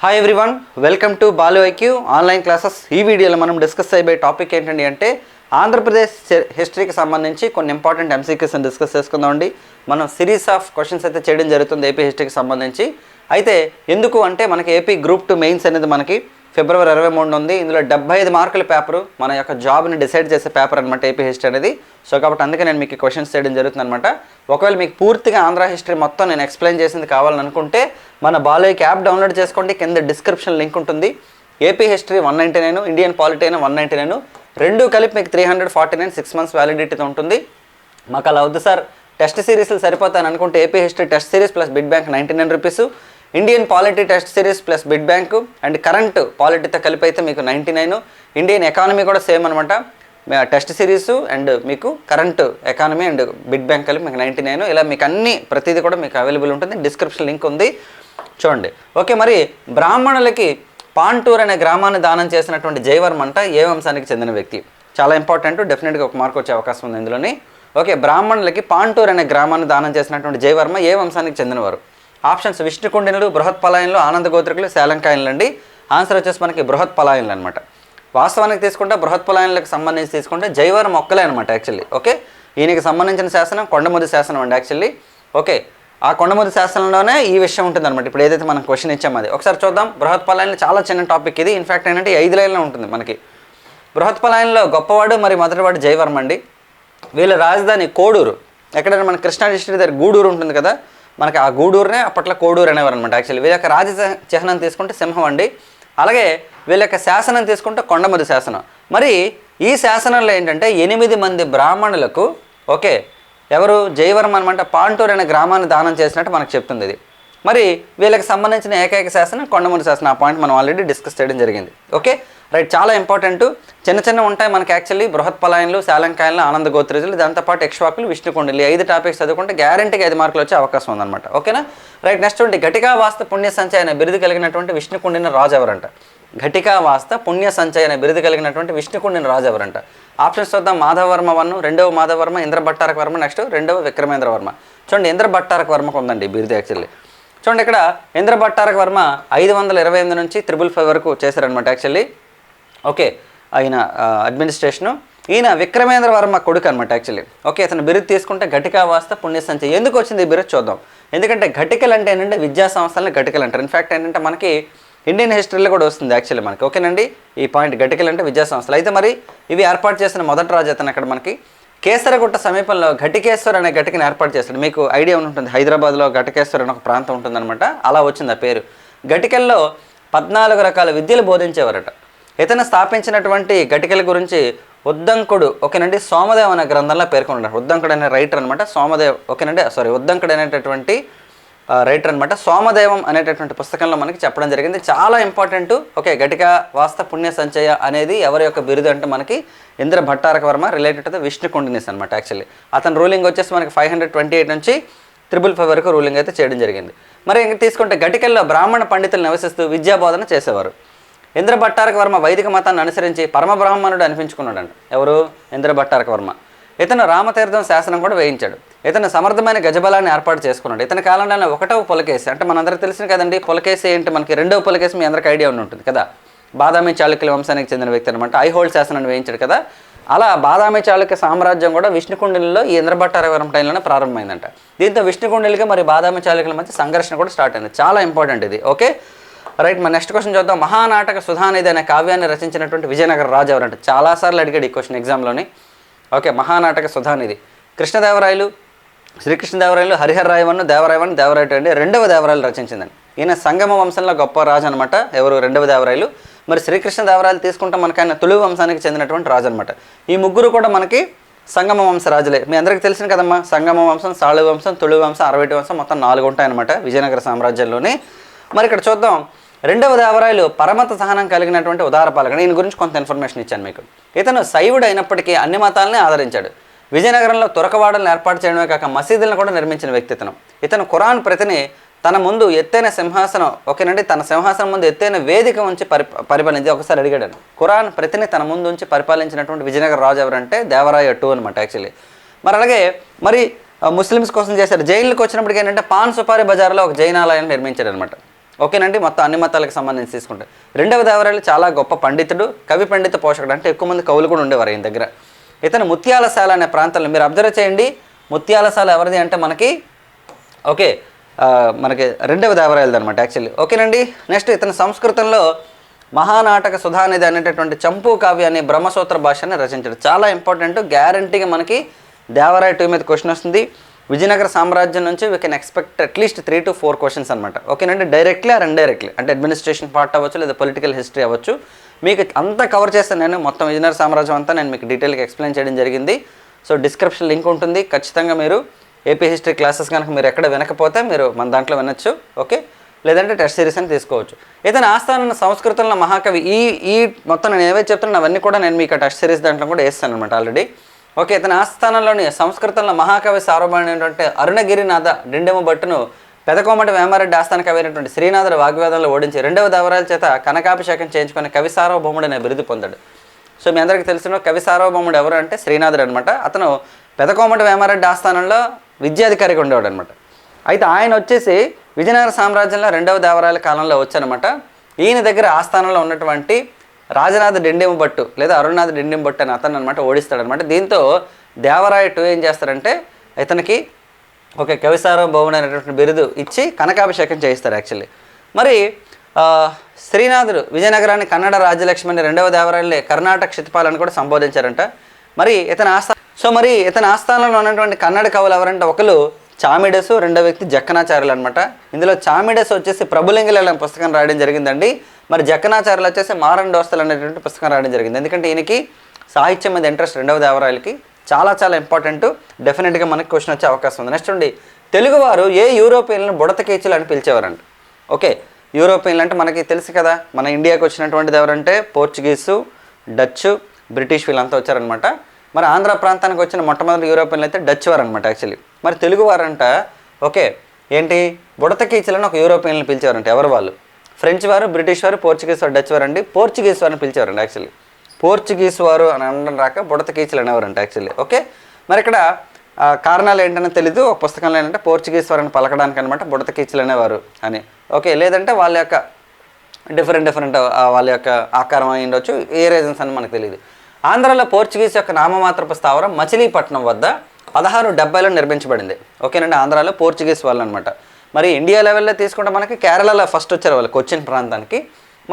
Hi everyone welcome to Balu IQ online classes ఈ వీడియోలో మనం డిస్కస్ అయిపోయే టాపిక్ ఏంటండి అంటే ఆంధ్రప్రదేశ్ హిస్టరీకి సంబంధించి కొన్ని ఇంపార్టెంట్ ఎంసీక్యూస్ని డిస్కస్ చేసుకుందామండి మనం సిరీస్ ఆఫ్ క్వశ్చన్స్ అయితే చేయడం జరుగుతుంది ఏపీ హిస్టరీకి సంబంధించి. అయితే ఎందుకు అంటే మనకి ఏపీ గ్రూప్ టూ మెయిన్స్ అనేది మనకి ఫిబ్రవరి ఇరవై మూడు ఉంది. ఇందులో డెబ్బై ఐదు మార్కుల పేపరు మన యొక్క జాబ్ని డిసైడ్ చేసే పేపర్ అనమాట ఏపీ హిస్టరీ అనేది. సో కాబట్టి అందుకే నేను మీకు క్వశ్చన్స్ చేయడం జరుగుతుంది అనమాట ఒకవేళ మీకు పూర్తిగా ఆంధ్ర హిస్టరీ మొత్తం నేను ఎక్స్ప్లెయిన్ చేసింది కావాలని అనుకుంటే మన బాలయ్యకి యాప్ డౌన్లోడ్ చేసుకోండి. కింద డిస్క్రిప్షన్ లింక్ ఉంటుంది. AP history one ninety nine Indian polity అయినా వన్ నైంటీ నైన్ రెండు కలిపి మీకు three hundred forty nine six months వ్యాలిడిటీతో ఉంటుంది. మాకు అలా వద్దు సార్. టెస్ట్ సిరీస్లు సరిపోతాను అనుకుంటే AP history test series plus bit bank ninety nine rupees. Indian polity test series plus bit bank and current పాలిటీతో కలిపి అయితే మీకు నైంటీ నైన్ ఇండియన్ ఎకానమీ కూడా సేమ్ అనమాట టెస్ట్ సిరీస్ అండ్ మీకు current economy and bit bank కలిపి మీకు ninety nine ఇలా మీకు అన్ని ప్రతిదీ కూడా మీకు అవైలబుల్ ఉంటుంది. డిస్క్రిప్షన్ లింక్ ఉంది. చూడండి. ఓకే మరి బ్రాహ్మణులకి పాంటూర్ అనే గ్రామాన్ని దానం చేసినటువంటి జయవర్మ అంట ఏ వంశానికి చెందిన వ్యక్తి? చాలా ఇంపార్టెంట్ డెఫినెట్గా ఒక మార్క్ వచ్చే అవకాశం ఉంది ఇందులోని. ఓకే బ్రాహ్మణులకి పాంటూర్ అనే గ్రామాన్ని దానం చేసినటువంటి జయవర్మ ఏ వంశానికి చెందినవారు? ఆప్షన్స్ విష్ణుకుండినులు బృహత్ పలాయన్లు ఆనంద గోత్రికులు శాలంకాయన్లు అండి ఆన్సర్ వచ్చేసి మనకి బృహత్ పలాయన్లు అనమాట వాస్తవానికి తీసుకుంటే బృహత్ పలాయన్లకు సంబంధించి తీసుకుంటే జైవరం మొక్కలే అనమాట యాక్చువల్లీ ఓకే ఈయనకి సంబంధించిన శాసనం కొండముది శాసనం అండి యాక్చువల్లీ ఓకే ఆ కొండముది శాసనంలోనే ఈ విషయం ఉంటుంది అనమాట ఇప్పుడు ఏదైతే మనం క్వశ్చన్ ఇచ్చామో అది. ఒకసారి చూద్దాం. బృహత్ పలాయన్లు చాలా చిన్న టాపిక్ ఇది. ఇన్ఫాక్ట్ ఏంటంటే ఐదు లైన్లో ఉంటుంది మనకి. బృహత్ పలాయన్లో గొప్పవాడు మరి మొదటివాడు జయవర్మ అండి వీళ్ళ రాజధాని కోడూరు. ఎక్కడైనా మన కృష్ణా డిస్ట్రిక్ట్ దగ్గర గూడూరు ఉంటుంది కదా? మనకి ఆ గూడూరునే అప్పట్లో కోడూరు అనేవారు అనమాట యాక్చువల్లీ వీళ్ళ యొక్క రాజ చిహ్నం తీసుకుంటే సింహం అండి. అలాగే వీళ్ళ యొక్క శాసనం తీసుకుంటే కొండమది శాసనం. మరి ఈ శాసనంలో ఏంటంటే ఎనిమిది మంది బ్రాహ్మణులకు ఓకే ఎవరు జయవర్మ అనమాట పాంటూరు అనే గ్రామాన్ని దానం చేసినట్టు మనకు చెప్తుంది ఇది. మరి వీళ్ళకి సంబంధించిన ఏకైక శాసనం కొండమూరి శాసనం. ఆ పాయింట్ మనం ఆల్రెడీ డిస్కస్ చేయడం జరిగింది. ఓకే రైట్ చాలా ఇంపార్టెంట్ చిన్న చిన్న ఉంటాయి మనకి యాక్చువల్లీ బృహత్ పలాయన్లు శాలంకాయలు ఆనంద గోత్రిజులు దాంతోపాటు ఎక్ష్వాకులు విష్ణుకొండలు. ఐదు టాపిక్స్ చదువుకుంటే గ్యారంటీగా ఐదు మార్కులు వచ్చే అవకాశం ఉందన్నమాట. ఓకేనా రైట్ నెక్స్ట్ ఉంటే ఘటికా వాస్త పుణ్య సంచయన బిరుదు కలిగినటువంటి విష్ణుకుండిన రాజు ఎవరంట? ఘటికా వాస్త పుణ్య సంచయన బిరుదు కలిగినటువంటి విష్ణుకుండిన రాజు ఎవరంట? ఆప్షన్స్ చూద్దాం. మాధవవర్మ వన్ రెండవ మాధవర్మ ఇంద్ర భట్టారక వర్మ నెక్స్ట్ రెండవ విక్రమేంద్ర వర్మ. చూడండి ఇంద్ర భట్టారక వర్మకు ఉందండి బిరుదు యాక్చువల్లీ చూడండి ఇక్కడ ఇంద్ర భట్టారక వర్మ ఐదు వందల ఇరవై ఎనిమిది నుంచి త్రిబుల్ ఫైవ్ వరకు చేశారనమాట యాక్చువల్లీ ఓకే ఆయన అడ్మినిస్ట్రేషను ఈయన విక్రమేంద్ర వర్మ కొడుకు అనమాట యాక్చువల్లీ ఓకే అతను బిరుదు తీసుకుంటే ఘటికా వాస్త పుణ్యసంచ ఎందుకు వచ్చింది ఈ బిరుదు చూద్దాం. ఎందుకంటే ఘటికలు అంటే ఏంటంటే విద్యా సంస్థలను ఘటికలు అంటారు ఇన్ఫాక్ట్ ఏంటంటే మనకి ఇండియన్ హిస్టరీలో కూడా వస్తుంది యాక్చువల్లీ మనకి. ఓకేనండి ఈ పాయింట్ ఘటికలు అంటే విద్యా సంస్థలు. అయితే మరి ఇవి ఏర్పాటు చేసిన మొదటి రాజు అతను అక్కడ మనకి. కేసరగుట్ట సమీపంలో ఘటికేశ్వర్ అనే ఘటికని ఏర్పాటు చేస్తాడు మీకు ఐడియా ఉంటుంది హైదరాబాద్లో ఘటికేశ్వర్ అనే ఒక ప్రాంతం ఉంటుందన్నమాట. అలా వచ్చింది ఆ పేరు. ఘటికల్లో పద్నాలుగు రకాల విద్యలు బోధించేవారట. ఇతను స్థాపించినటువంటి ఘటికల గురించి ఉద్దంకుడు ఓకేనండి సోమదేవ్ అనే గ్రంథంలో పేర్కొన్నాడు. ఉద్దంకుడు అనే రైటర్ అనమాట సోమదేవ్ ఓకేనండి సారీ ఉద్దంకుడు అనేటటువంటి రైటర్ అనమాట సోమదేవం అనేటటువంటి పుస్తకంలో మనకి చెప్పడం జరిగింది. చాలా ఇంపార్టెంట్ ఓకే ఘటిక వాస్త పుణ్య సంచయ అనేది ఎవరి యొక్క బిరుదు అంటే మనకి ఇంద్ర భట్టారక వర్మ రిలేటెడ్ టు విష్ణు అనమాట యాక్చువల్లీ అతని రూలింగ్ వచ్చేసి మనకి ఫైవ్ హండ్రెడ్ ట్వంటీ ఎయిట్ నుంచి త్రిబుల్ ఫైవ్ వరకు రూలింగ్ అయితే చేయడం జరిగింది. మరి ఇంకా తీసుకుంటే ఘటికల్లో బ్రాహ్మణ పండితులు నివసిస్తూ విద్యాబోధన చేసేవారు. ఇంద్ర భట్టారక వర్మ వైదిక మతాన్ని అనుసరించి పరమ బ్రాహ్మణుడు అనిపించుకున్నాడు ఎవరు? ఇంద్ర భట్టారక వర్మ. ఇతను రామతీర్థం శాసనం కూడా వేయించాడు. ఇతను సమర్థమైన గజబలాన్ని ఏర్పాటు చేసుకున్నాడు. ఇతని కాలంలోనే ఒకటవ పులకేసి అంటే మనందరికీ తెలిసిన కదండి పులకేసి ఏంటి? మనకి రెండవ పులకేసి మీ అందరికీ ఐడియా ఉండి ఉంటుంది కదా. బాదామి చాళుక్యుల వంశానికి చెందిన వ్యక్తి అనమాట ఐహోల్డ్ శాసనాన్ని వేయించాడు కదా. అలా బాదామి చాళుక్య సామ్రాజ్యం కూడా విష్ణుకుండిలో ఈ ఇంద్రభట్టారవరం టైంలోనే ప్రారంభమైందంట. దీంతో విష్ణుకుండిలకి మరి బాదామి చాళుక్యుల మధ్య సంఘర్షణ కూడా స్టార్ట్ అయింది. చాలా ఇంపార్టెంట్ ఇది. ఓకే? రైట్ మన నెక్స్ట్ క్వశ్చన్ చూద్దాం. మహానాటక సుధానిధి అనే కావ్యాన్ని రచించినటువంటి విజయనగర రాజు ఎవరంటే? చాలాసార్లు అడిగాడు ఈ క్వశ్చన్ ఎగ్జామ్లోని. ఓకే మహానాటక సుధానిధి కృష్ణదేవరాయలు శ్రీకృష్ణదేవరాయలు హరిహరరాయవన్ను దేవరాయవన్ దేవరాయటు అండి రెండవ దేవరాయలు రచించిందండి. ఈయన సంగమ వంశంలో గొప్ప రాజు అనమాట ఎవరు రెండవ దేవరాయలు. మరి శ్రీకృష్ణదేవరాయలు తీసుకుంటే మనకి ఆయన తులువు వంశానికి చెందినటువంటి రాజు అనమాట ఈ ముగ్గురు కూడా మనకి సంగమ వంశ రాజులే. మీ అందరికీ తెలిసిన కదమ్మా సంగమ వంశం సాళు వంశం తుళు వంశం అరవై వంశం మొత్తం నాలుగు ఉంటాయన్నమాట విజయనగర సామ్రాజ్యంలోని. మరి ఇక్కడ చూద్దాం. రెండవ దేవరాయలు పరమత సహనం కలిగినటువంటి ఉదార పాలకుడు ఈయన గురించి కొంత ఇన్ఫర్మేషన్ ఇచ్చాను మీకు. ఇతను శైవుడు అయినప్పటికీ అన్ని మతాలని ఆదరించాడు. విజయనగరంలో తురకవాడలను ఏర్పాటు చేయడమే కాక మసీదులను కూడా నిర్మించిన వ్యక్తి ఇతను. ఇతను ఖురాన్ ప్రతిని తన ముందు ఎత్తైన సింహాసనం ఓకేనండి తన సింహాసనం ముందు ఎత్తైన వేదిక ఉంచి పరి పరిపాలించి ఒకసారి అడిగాడు ఖురాన్ ప్రతిని తన ముందు ఉంచి పరిపాలించినటువంటి విజయనగర రాజు ఎవరంటే దేవరాయ టూ అనమాట యాక్చువల్లీ మరి అలాగే మరి ముస్లిమ్స్ కోసం చేశారు. జైలుకి వచ్చినప్పటికీ ఏంటంటే పాన్ సుపారి బజార్లో ఒక జైనాలయాన్ని నిర్మించాడు అనమాట ఓకేనండి మొత్తం అన్ని మతాలకు సంబంధించి తీసుకుంటే. రెండవ దేవరాయలు చాలా గొప్ప పండితుడు కవి పండిత పోషకుడు అంటే ఎక్కువ మంది కవులు కూడా ఉండేవారు ఈయన దగ్గర. ఇతను ముత్యాలశాల అనే ప్రాంతంలో మీరు అబ్జర్వ్ చేయండి ముత్యాలశాల ఎవరిది అంటే మనకి ఓకే మనకి రెండవ దేవరాయలది అనమాట యాక్చువల్లీ. ఓకేనండి నెక్స్ట్ ఇతని సంస్కృతంలో మహానాటక సుధానిధి అనేటటువంటి చంపు కావ్య అనే బ్రహ్మసూత్ర భాషని రచించాడు. చాలా ఇంపార్టెంట్ గ్యారంటీగా మనకి దేవరాయ టూ మీద క్వశ్చన్ వస్తుంది. విజయనగర సామ్రాజ్యం నుంచి we can expect at least three to four questions అనమాట ఓకేనంటే డైరెక్ట్లీ ఆర్ ఇండైరెక్ట్లీ అంటే అడ్మినిస్ట్రేషన్ పార్ట్ అవ్వచ్చు లేదా పొలిటికల్ హిస్టరీ అవ్వచ్చు. మీకు అంతా కవర్ చేస్తాను నేను మొత్తం విజయనగర సామ్రాజ్యం అంతా నేను మీకు డీటెయిల్గా ఎక్స్ప్లెయిన్ చేయడం జరిగింది. సో డిస్క్రిప్షన్ లింక్ ఉంటుంది. ఖచ్చితంగా మీరు ఏపీ హిస్టరీ క్లాసెస్ కనుక మీరు ఎక్కడ వినకపోతే మీరు మన దాంట్లో వినొచ్చు. ఓకే లేదంటే టెస్ట్ సిరీస్ అని తీసుకోవచ్చు. ఇతని ఆస్థాన సంస్కృతంలో మహాకవి ఈ ఈ మొత్తం నేను ఏవైతే చెప్తున్నాను అవన్నీ కూడా నేను మీకు టెస్ట్ సిరీస్ దాంట్లో కూడా వేస్తాను అనమాట ఆల్రెడీ ఓకే ఇతని ఆస్థానంలోని సంస్కృతంలో మహాకవి సార్వభౌమైనటువంటి అరుణగిరినాథ డిండెమ భట్టును పెదకోమటి వేమారెడ్డి ఆస్థాన కవి అయినటువంటి శ్రీనాథుడు వాగ్వేదంలో ఓడించి రెండవ దేవరాయల చేత కనకాభిషేకం చేయించుకుని కవి సార్వభౌముడు అనే బిరుదు పొందాడు. సో మీ అందరికీ తెలిసిన కవి సార్వభౌముడు ఎవరు అంటే శ్రీనాథుడు అనమాట అతను పెదకోమటి వేమారెడ్డి ఆస్థానంలో విద్యాధికారిగా ఉండేవాడు అనమాట అయితే ఆయన వచ్చేసి విజయనగర సామ్రాజ్యంలో రెండవ దేవరాయల కాలంలో వచ్చానమాట ఈయన దగ్గర ఆస్థానంలో ఉన్నటువంటి రాజనాథ్ డిండిమ భట్టు లేదా అరుణనాథ్ డిండిమ భట్టు అని అతను అనమాట ఓడిస్తాడనమాట దీంతో దేవరాయ టూ ఏం చేస్తారంటే ఇతనికి ఒక కవిసారం భవన్ అనేటువంటి బిరుదు ఇచ్చి కనకాభిషేకం చేయిస్తారు యాక్చువల్లీ. మరి శ్రీనాథుడు విజయనగరాన్ని కన్నడ రాజ్యలక్ష్మిని రెండవ దేవరాయలే కర్ణాటక క్షితిపాలని కూడా సంబోధించారంట. మరి ఇతని ఆస్థా సో మరి ఇతని ఆస్థానంలో ఉన్నటువంటి కన్నడ కవులు ఎవరంటే ఒకరు చామిడసు రెండో వ్యక్తి జక్కనాచార్యులు అనమాట ఇందులో చామిడస్ వచ్చేసి ప్రభులింగలు అనే పుస్తకం రాయడం జరిగిందండి. మరి జక్కనాచార్యులు వచ్చేసి మారన్ అనేటువంటి పుస్తకం రాయడం జరిగింది. ఎందుకంటే ఈయనకి సాహిత్యం మీద ఇంట్రెస్ట్ రెండవ దేవరాయలకి చాలా చాలా ఇంపార్టెంట్. డెఫినెట్గా మనకి క్వశ్చన్ వచ్చే అవకాశం ఉంది. నెక్స్ట్ ఉండి తెలుగువారు ఏ యూరోపియన్లను బుడతకేచులు అని పిలిచేవారంట. ఓకే. యూరోపియన్లు అంటే మనకి తెలుసు కదా. మన ఇండియాకి వచ్చినటువంటిది ఎవరంటే పోర్చుగీసు డచ్ బ్రిటిష్ వీళ్ళంతా వచ్చారనమాట మరి ఆంధ్ర ప్రాంతానికి వచ్చిన మొట్టమొదటి యూరోపియన్లు అయితే డచ్ వారు అనమాట యాక్చువల్లీ. మరి తెలుగు వారంట ఓకే ఏంటి? బుడతకీచులని ఒక యూరోపియన్లు పిలిచేవారంట ఎవరు వాళ్ళు? ఫ్రెంచ్ వారు బ్రిటిష్ వారు పోర్చుగీస్ వారు డచ్ వారు అండి పోర్చుగీస్ వారిని పిలిచేవారండి యాక్చువల్లీ పోర్చుగీస్ వారు అని అనడం రాక బుడతకీచులు అనేవారంట యాక్చువల్లీ ఓకే? మరి ఇక్కడ ఆ, కారణాలు ఏంటనే తెలీదు. ఒక పుస్తకంలో ఏంటంటే పోర్చుగీస్ వారిని పలకడానికి అనమాట బుడతకీచులు అనేవారు అని. ఓకే లేదంటే వాళ్ళ యొక్క డిఫరెంట్ డిఫరెంట్ వాళ్ళ యొక్క ఆకారం అయి ఉండొచ్చు. ఏ రీజన్స్ అని మనకు తెలియదు ఆంధ్రాలో పోర్చుగీస్ యొక్క నామమాత్రపు స్థావరం మచిలీపట్నం వద్ద పదహారు డెబ్బైలో నిర్మించబడింది. ఓకేనండి ఆంధ్రాలో పోర్చుగీస్ వాళ్ళు అనమాట మరి ఇండియా లెవెల్లో తీసుకుంటే మనకి కేరళలో ఫస్ట్ వచ్చారు వాళ్ళు కొచ్చిన్ ప్రాంతానికి.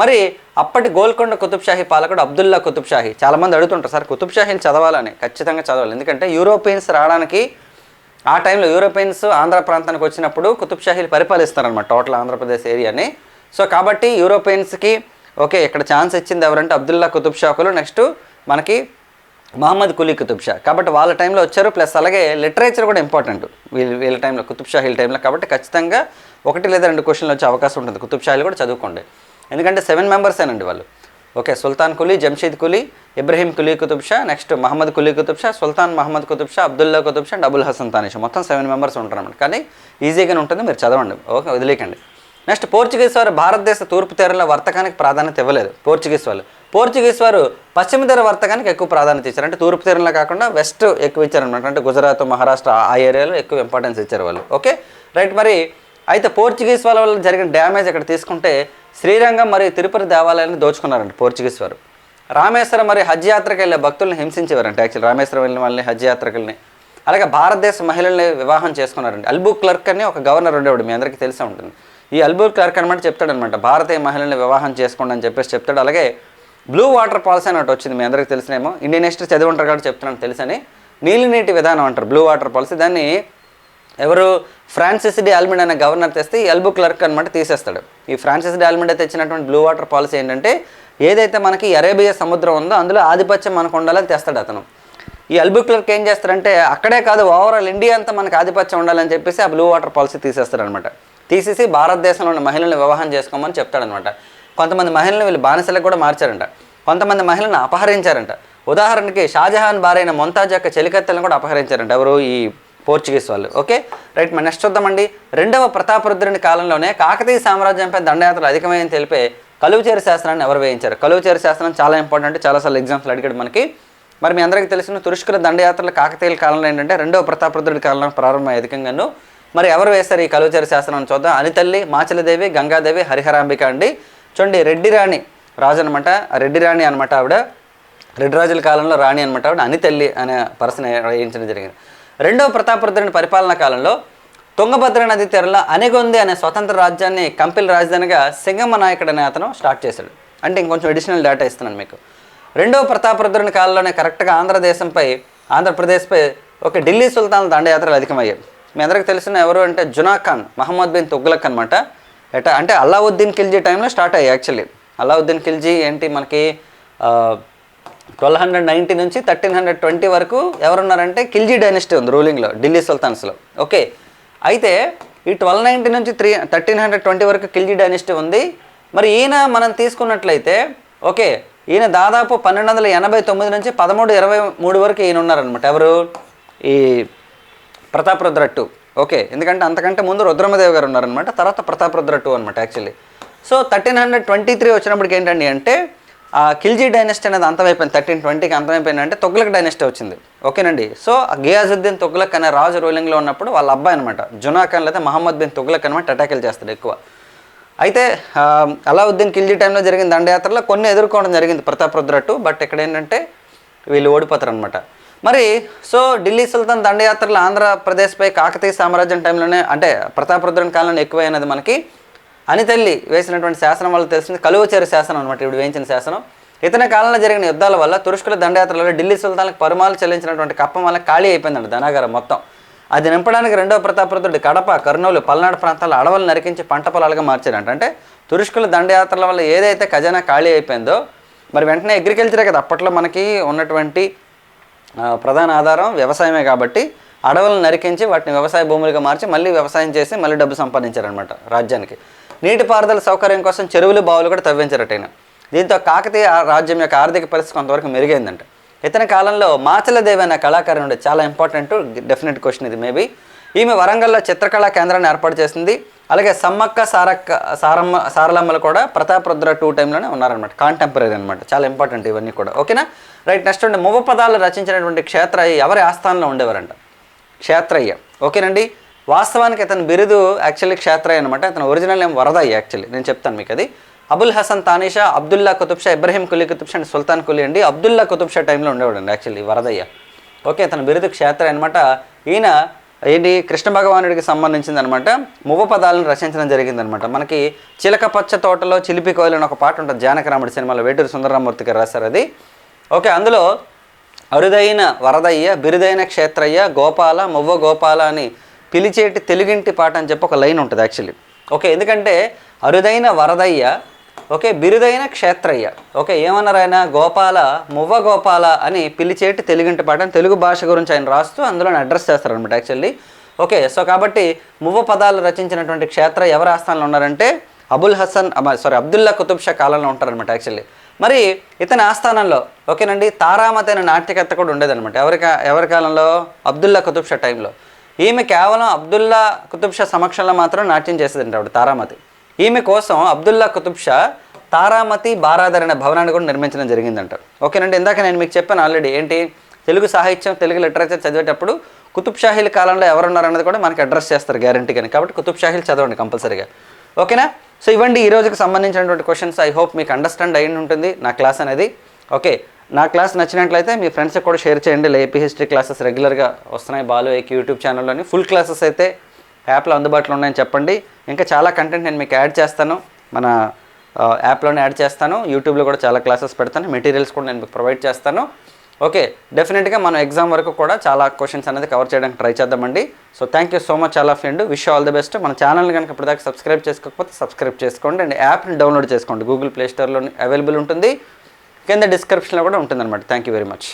మరి అప్పటి గోల్కొండ కుతుబ్ షాహీ పాలకుడు అబ్దుల్లా కుతుబ్ షాహీ చాలామంది అడుగుతుంటారు సార్ కుతుబ్ షాహీని చదవాలని ఖచ్చితంగా చదవాలి. ఎందుకంటే యూరోపియన్స్ రావడానికి ఆ టైంలో యూరోపియన్స్ ఆంధ్ర ప్రాంతానికి వచ్చినప్పుడు కుతుబ్ షాహీలు పరిపాలిస్తారనమాట టోటల్ ఆంధ్రప్రదేశ్ ఏరియాని. సో కాబట్టి యూరోపియన్స్కి ఓకే ఇక్కడ ఛాన్స్ ఇచ్చింది ఎవరంటే అబ్దుల్లా కుతుబ్ షాకులు నెక్స్ట్ మనకి మహమ్మద్ కులీ కుతుబ్ షా. కాబట్టి వాళ్ళ టైంలో వచ్చారు ప్లస్ అలాగే లిటరేచర్ కూడా ఇంపార్టెంట్. వీళ్ళ వీళ్ళ టైంలో కుతుబ్ వీళ్ళ టైంలో. కాబట్టి ఖచ్చితంగా ఒకటి లేదా రెండు క్వశ్చన్లు వచ్చే అవకాశం ఉంటుంది. కుతుబ్ షాలు కూడా చదువుకోండి. ఎందుకంటే సెవెన్ మెంబర్సేనండి వాళ్ళు. ఓకే సుల్తాన్ కులీ జంషీద్ కులీ ఇబ్రహీం కులీ కుతుబ్ షా నెక్స్ట్ మహమ్మద్ కులీ కుతుబ్ షా సుల్తాన్ మహమ్మద్ కుతుబ్ షా అబ్దుల్లా కుతుబ్ షా డబుల్ హసన్ తానిషా. మొత్తం సెవెన్ మెంబర్స్ ఉంటారు అన్నమాట. కానీ ఈజీగానే ఉంటుంది మీరు చదవండి. ఓకే వదిలేకండి నెక్స్ట్ పోర్చుగీస్ వారు భారతదేశ తూర్పు తీరంలో వర్తకానికి ప్రాధాన్యత ఇవ్వలేదు. పోర్చుగీస్ వాళ్ళు. పోర్చుగీస్ వారు పశ్చిమ తీర వర్తకానికి ఎక్కువ ప్రాధాన్యత ఇచ్చారు. అంటే తూర్పు తీరంలో కాకుండా వెస్ట్ ఎక్కువ ఇచ్చారనమాట అంటే గుజరాత్ మహారాష్ట్ర ఆ ఏరియాలో ఎక్కువ ఇంపార్టెన్స్ ఇచ్చారు వాళ్ళు. ఓకే? రైట్ మరి అయితే పోర్చుగీస్ వాళ్ళ వల్ల జరిగిన డ్యామేజ్ ఇక్కడ తీసుకుంటే శ్రీరంగం మరియు తిరుపతి దేవాలయాన్ని దోచుకున్నారంట పోర్చుగీస్ వారు. రామేశ్వరం మరియు హజ్ యాత్రకు వెళ్ళే భక్తుల్ని హింసించేవారంట యాక్చువల్ రామేశ్వరం వెళ్ళిన వాళ్ళని హజ్ యాత్రకుల్ని. అలాగే భారతదేశ మహిళల్ని వివాహం చేసుకున్నారండి అల్బు క్లర్క్ అని ఒక గవర్నర్ ఉండేవాడు మీ అందరికీ తెలిసే ఉంటుంది. ఈ అల్బూర్ క్లార్క్ అనమాట చెప్తాడనమాట భారతీయ మహిళల్ని వివాహం చేసుకోండి అని చెప్పేసి చెప్తాడు. అలాగే బ్లూ వాటర్ పాలసీ అని ఒకటి వచ్చింది మీ అందరికీ తెలిసినేమో. ఇండియన్ హిస్టరీ చదివి ఉంటారు కాబట్టి చెప్తున్నాను తెలుసని. నీలినీటి విధానం అంటారు బ్లూ వాటర్ పాలసీ. దాన్ని ఎవరు ఫ్రాన్సిస్ డి ఆల్మిండ్ అనే గవర్నర్ తెస్తే ఈ ఎల్బు క్లర్క్ అనమాట తీసేస్తాడు. ఈ ఫ్రాన్సిస్ డి ఆల్మిండ్ తెచ్చినటువంటి బ్లూ వాటర్ పాలసీ ఏంటంటే ఏదైతే మనకి అరేబియా సముద్రం ఉందో అందులో ఆధిపత్యం మనకు ఉండాలని తెస్తాడు అతను. ఈ ఎల్బు క్లర్క్ ఏం చేస్తారంటే అక్కడే కాదు ఓవరాల్ ఇండియా అంతా మనకి ఆధిపత్యం ఉండాలని చెప్పేసి ఆ బ్లూ వాటర్ పాలసీ తీసేస్తాడనమాట తీసేసి భారతదేశంలో ఉన్న మహిళలను వివాహం చేసుకోమని చెప్తాడనమాట కొంతమంది మహిళలను వీళ్ళు బానిసలకు కూడా మార్చారంట. కొంతమంది మహిళలను అపహరించారంట. ఉదాహరణకి షాజహాన్ భార్యైన మొంతాజ్ యొక్క చెలికత్తెలను కూడా అపహరించారంట. ఎవరు? ఈ పోర్చుగీస్ వాళ్ళు. ఓకే? రైట్ మరి నెక్స్ట్ చూద్దామండి. రెండవ ప్రతాపరుద్రుని కాలంలోనే కాకతీయ సామ్రాజ్యంపై దండయాత్రలు అధికమైన తెలిపే కలువుచేరు శాస్త్రాన్ని ఎవరు వేయించారు? కలువుచేరు శాస్త్రం చాలా ఇంపార్టెంట్ చాలాసార్లు ఎగ్జామ్స్లో అడిగాడు మనకి. మరి మీ అందరికీ తెలిసిన తురుష్కుల దండయాత్రలు కాకతీయుల కాలంలో ఏంటంటే రెండవ ప్రతాపరుద్రుడి కాలంలో ప్రారంభమయ్యే అధికంగాను. మరి ఎవరు వేస్తారు ఈ కలువచేరి శాసనం అని చూద్దాం. అనితల్లి మాచలదేవి గంగాదేవి హరిహరాంబిక అండి. చూడండి రెడ్డి రాణి రాజు అనమాట రెడ్డి రాణి అనమాట ఆవిడ. రెడ్డి రాజుల కాలంలో రాణి అనమాట ఆవిడ. అనితల్లి అనే పర్సన్ వేయించడం జరిగింది. రెండవ ప్రతాపరుద్రుని పరిపాలనా కాలంలో తుంగభద్ర నది తీరంలో అనిగొంది అనే స్వతంత్ర రాజ్యాన్ని కంపిల్ రాజధానిగా సింగమ్మ నాయకుడు అనే అతను స్టార్ట్ చేశాడు. అంటే ఇంకొంచెం అడిషనల్ డేటా ఇస్తున్నాను మీకు. రెండవ ప్రతాపరుద్రుని కాలంలోనే కరెక్ట్గా ఆంధ్రదేశంపై ఆంధ్రప్రదేశ్పై ఒక ఢిల్లీ సుల్తాన్ దండయాత్రలు అధికమయ్యాయి. మీ అందరికి తెలిసిన ఎవరు అంటే జునా ఖాన్ మహమ్మద్ బిన్ తుగ్లక్ అనమాట ఎట అంటే అల్లావుద్దీన్ ఖిల్జీ టైంలో స్టార్ట్ అయ్యాయి యాక్చువల్లీ. అల్లావుద్దీన్ ఖిల్జీ ఏంటి మనకి ట్వెల్వ్ హండ్రెడ్ నైంటీ నుంచి థర్టీన్ హండ్రెడ్ ట్వంటీ వరకు ఎవరున్నారంటే ఖిల్జీ డైనెస్టీ ఉంది రూలింగ్లో ఢిల్లీ సుల్తాన్స్లో. ఓకే. అయితే ఈ ట్వెల్వ్ నైంటీ నుంచి త్రీ థర్టీన్ హండ్రెడ్ ట్వంటీ వరకు ఖిల్జీ డైనెస్టీ ఉంది. మరి ఈయన మనం తీసుకున్నట్లయితే ఓకే ఈయన దాదాపు పన్నెండు వందల ఎనభై తొమ్మిది నుంచి పదమూడు ఇరవై మూడు వరకు ఈయన ఉన్నారనమాట ఎవరు? ఈ ప్రతాపరుద్ర టూ ఓకే ఎందుకంటే అంతకంటే ముందు రుద్రమదేవ్ గారు ఉన్నారనమాట తర్వాత ప్రతాపరుద్ర టూ అనమాట actually so thirteen hundred twenty three వచ్చినప్పటికి ఏంటండి అంటే ఆ ఖిల్జీ డైనెస్టీ అనేది అంతమైపోయింది థర్టీన్ ట్వంటీకి అంతమైపోయింది అంటే తొగ్లక్ డైనెస్టీ వచ్చింది. ఓకేనండి? సో గియాజుద్దీన్ తొగ్లక్ అనే రాజు రూలింగ్లో ఉన్నప్పుడు వాళ్ళ అబ్బాయి అనమాట జునా ఖాన్ లేదా మహమ్మద్ బిన్ తొగ్లక్ అనమాట అటాకులు చేస్తాడు ఎక్కువ. అయితే అలావుద్దీన్ ఖిల్జీ టైంలో జరిగిన దండయాత్రలో కొన్ని ఎదుర్కోవడం జరిగింది ప్రతాప్ టూ బట్ ఇక్కడ ఏంటంటే వీళ్ళు ఓడిపోతారు అనమాట మరి సో ఢిల్లీ సుల్తాన్ దండయాత్రలు ఆంధ్రప్రదేశ్పై కాకతీయ సామ్రాజ్యం టైంలోనే అంటే ప్రతాపరుద్రన్ కాలంలో ఎక్కువైనది మనకి అనితల్లి వేసినటువంటి శాసనం వల్ల తెలిసింది కలువచేరు శాసనం అనమాట ఇప్పుడు వేయించిన శాసనం. ఇతని కాలంలో జరిగిన యుద్ధాల వల్ల తురుష్కుల దండయాత్రలలో ఢిల్లీ సుల్తాన్లకు పరుమాలు చెల్లించినటువంటి కప్పం వల్ల ఖాళీ అయిపోయిందండి ధనాగారం మొత్తం. అది నింపడానికి రెండవ ప్రతాపరుద్రుడు కడప కర్నూలు పల్నాడు ప్రాంతాల అడవులు నరికించి పంట పొలాలుగా మార్చాడంట అంటే తురుష్కుల దండయాత్రల వల్ల ఏదైతే ఖజానా ఖాళీ అయిపోయిందో మరి వెంటనే అగ్రికల్చరే కదా అప్పట్లో మనకి ఉన్నటువంటి ప్రధాన ఆధారం వ్యవసాయమే కాబట్టి అడవులను నరికించి వాటిని వ్యవసాయ భూములుగా మార్చి మళ్ళీ వ్యవసాయం చేసి మళ్ళీ డబ్బు సంపాదించారనమాట రాజ్యానికి. నీటిపారుదల సౌకర్యం కోసం చెరువులు బావులు కూడా తవ్వించారట ఈయన. దీంతో కాకతీయ ఆ- రాజ్యం యొక్క ఆర్థిక పరిస్థితి కొంతవరకు మెరుగైందంట. ఇతని కాలంలో మాచలదేవి అనే కళాకారుడు చాలా ఇంపార్టెంట్ డెఫినెట్ క్వశ్చన్ ఇది మేబీ ఈమె వరంగల్లో చిత్రకళా కేంద్రాన్ని ఏర్పాటు చేసింది. అలాగే సమ్మక్క సారక్క సారమ్మ సారలమ్మలు కూడా ప్రతాపరుద్ర టూ టైంలోనే ఉన్నారనమాట కాంటెంపరీ అనమాట చాలా ఇంపార్టెంట్ ఇవన్నీ కూడా. ఓకేనా రైట్ నెక్స్ట్ ఉండే మువ్వ పదాలు రచించినటువంటి క్షేత్రయ్య ఎవరి ఆస్థానంలో ఉండేవారంట? క్షేత్రయ్య. ఓకేనండి వాస్తవానికి అతని బిరుదు యాక్చువల్లీ క్షేత్రయ్య అనమాట అతను ఒరిజినల్ ఏం వరదయ్య యాక్చువల్లీ నేను చెప్తాను మీకు అది. అబుల్ హసన్ తానీషా అబ్దుల్లా కుతుబ్షా ఇబ్రహీం కులీ కుతుబ్షా అండ్ సుల్తాన్ కులీ అండి అబ్దుల్లా కుతుబ్షా టైంలో ఉండేవాడు అండి యాక్చువల్లీ వరదయ్య. ఓకే అతని బిరుదు క్షేత్ర అనమాట ఈయన ఏంటి? కృష్ణ భగవానుడికి సంబంధించింది అనమాట మువ్వ పదాలను రచించడం జరిగిందనమాట. మనకి చిలక పచ్చ తోటలో చిలిపి కోయిలు అని ఒక పాట ఉంటుంది. జానకరాముడి సినిమాలో వేటూరు సుందరరామూర్తి గారు రాశారు అది. ఓకే అందులో అరుదైన వరదయ్య బిరుదైన క్షేత్రయ్య గోపాల మువ్వ గోపాల అని పిలిచేటి తెలుగింటి పాట అని చెప్పి ఒక లైన్ ఉంటుంది యాక్చువల్లీ. ఓకే ఎందుకంటే అరుదైన వరదయ్య ఓకే బిరుదైన క్షేత్రయ్య. ఓకే ఏమన్నారు ఆయన? గోపాల మువ్వ గోపాల అని పిలిచేటి తెలుగింటి పాఠం తెలుగు భాష గురించి ఆయన రాస్తూ అందులో అడ్రస్ చేస్తారనమాట యాక్చువల్లీ. ఓకే సో కాబట్టి మువ్వ పదాలు రచించినటువంటి క్షేత్ర ఎవరి ఆస్థానంలో ఉన్నారంటే అబుల్ హసన్ సారీ అబ్దుల్లా కుతుబ్ షా కాలంలో ఉంటారనమాట యాక్చువల్లీ. మరి ఇతని ఆస్థానంలో ఓకేనండి తారామతి అనే నాట్యకర్త కూడా ఉండేదన్నమాట. ఎవరి ఎవరి కాలంలో? అబ్దుల్లా కుతుబ్ షా టైంలో. ఈమె కేవలం అబ్దుల్లా కుతుబ్ షా సమక్షంలో మాత్రం నాట్యం చేసేదండి ఆవిడ తారామతి. ఈమె కోసం అబ్దుల్లా కుతుబ్ షా తారామతి బారాదర్ అనే భవనాన్ని కూడా నిర్మించడం జరిగిందంట. ఓకేనండి ఇందాక నేను మీకు చెప్పాను ఆల్రెడీ ఏంటి? తెలుగు సాహిత్యం తెలుగు లిటరేచర్ చదివేటప్పుడు కుతుబ్ షాహీల కాలంలో ఎవరున్నారన్నది కూడా మనకి అడ్రస్ చేస్తారు గ్యారంటీ కానీ కాబట్టి కుతుబ్ షాహీలు చదవండి కంపల్సరీగా ఓకేనా? సో ఇవ్వండి ఈ రోజుకి సంబంధించినటువంటి క్వశ్చన్స్ ఐ హోప్ మీకు అండర్స్టాండ్ అయ్యి ఉంటుంది నా క్లాస్ అనేది. ఓకే నా క్లాస్ నచ్చినట్లయితే మీ ఫ్రెండ్స్కి కూడా షేర్ చేయండి. ఏపీ హిస్టరీ క్లాసెస్ రెగ్యులర్గా వస్తున్నాయి. బాలు ఏకి యూట్యూబ్ ఛానల్లోని ఫుల్ క్లాసెస్ అయితే యాప్లో అందుబాటులో ఉన్నాయని చెప్పండి. ఇంకా చాలా కంటెంట్ నేను మీకు యాడ్ చేస్తాను. మన యాప్లోనే యాడ్ చేస్తాను. యూట్యూబ్లో కూడా చాలా క్లాసెస్ పెడతాను. మెటీరియల్స్ కూడా నేను మీకు ప్రొవైడ్ చేస్తాను. ఓకే డెఫినెట్గా మనం ఎగ్జామ్ వరకు కూడా చాలా క్వశ్చన్స్ అనేది కవర్ చేయడానికి ట్రై చేద్దామండి. So thank you so much all of and wish all the best మన ఛానల్ కనుక ఇప్పటిదాకా సబ్స్క్రైబ్ చేసుకోకపోతే సబ్స్క్రైబ్ చేసుకోండి. అండ్ యాప్ని డౌన్లోడ్ చేసుకోండి. గూగుల్ ప్లే స్టోర్లో అవైలబుల్ ఉంటుంది. కింద డిస్క్రిప్షన్లో కూడా ఉంటుందన్నమాట. Thank you very much